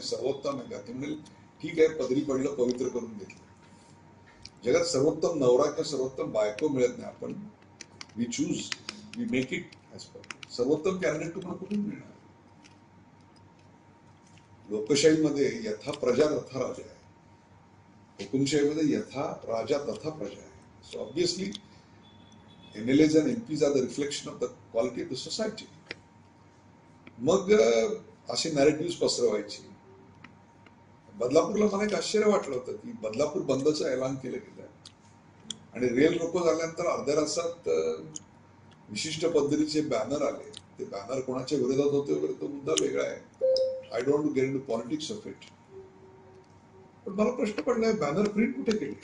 आहे सर्वोत्तम आहे का ते म्हणजे ठीक आहे पदरी पडलं पवित्र करून घेतलं. जगात सर्वोत्तम नवरा किंवा सर्वोत्तम बायको मिळत नाही. आपण we choose we make it as per सर्वोत्तम कॅन्डिडेट तुम्हाला कुठून मिळणार? लोकशाहीमध्ये यथा प्रजा तथा राजा आहे. हुकुमशाहीमध्ये यथा राजा तथा प्रजा आहे. So obviously M L As and M Ps are the reflection of the quality of the society मग असे नॅरेटिव्ह पसरवायचे. बदलापूरला मला एक आश्चर्य वाटलं होतं की बदलापूर बंदचं ऐलान केलं गेलं आणि रेल रोको झाल्यानंतर अर्ध्या तासात विशिष्ट पद्धतीचे बॅनर आले ते बॅनर कोणाच्या विरोधात होते वगैरे तो मुद्दा वेगळा आहे. I don't get in politics of it पण मला प्रश्न पडलाय बॅनर प्रिंट कुठे केले?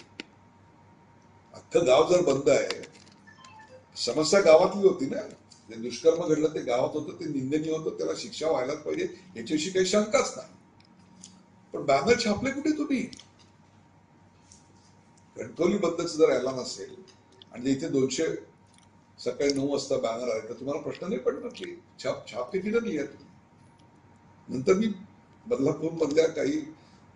अख्खं गाव जर बंद आहे समस्या गावातली होती ना? जे दुष्कर्म घडलं ते गावात होतं ते निंदनीय होतं त्याला शिक्षा व्हायलाच पाहिजे याच्याविषयी काही शंकाच नाही. पण बॅनर छापले कुठे तुम्ही? कणकवली बद्दलच जर ऐलान असेल आणि इथे दोनशे सकाळी नऊ वाजता बॅनर आहे तर तुम्हाला प्रश्न नाही पडणार की छाप छाप किती नाही आहे. नंतर मी बदलापूर मधल्या काही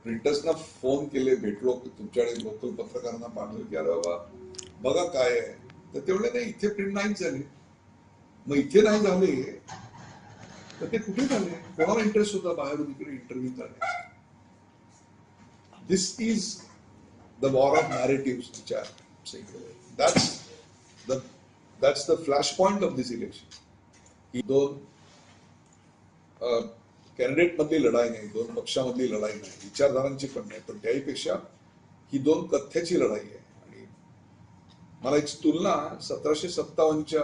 प्रिंटर्सना फोन केले भेटलो तुमच्याकडे लोकल पत्रकारांना पाठवलं की अरे बाबा बघा काय आहे. तर तेवढे नाही इथे प्रिंट नाहीच झाले मग इथे नाही झाले. तर ते कुठे झाले? कोणाला इंटरेस्ट होता बाहेरून इकडे इंटरव्ह्यू करण्यात this is the war of narrative that's That's that's the flash flashpoint of this election ही दोन कॅन्डिडेट मधली लढाई नाही दोन पक्षामधली लढाई नाही विचारधारांची पण नाही. पण त्याहीपेक्षा ही दोन कथ्याची लढाई आहे. आणि मला याची तुलना सतराशे सत्तावन्नच्या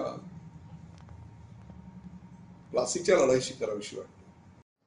प्लासीच्या लढाईशी करावीशी वाटते.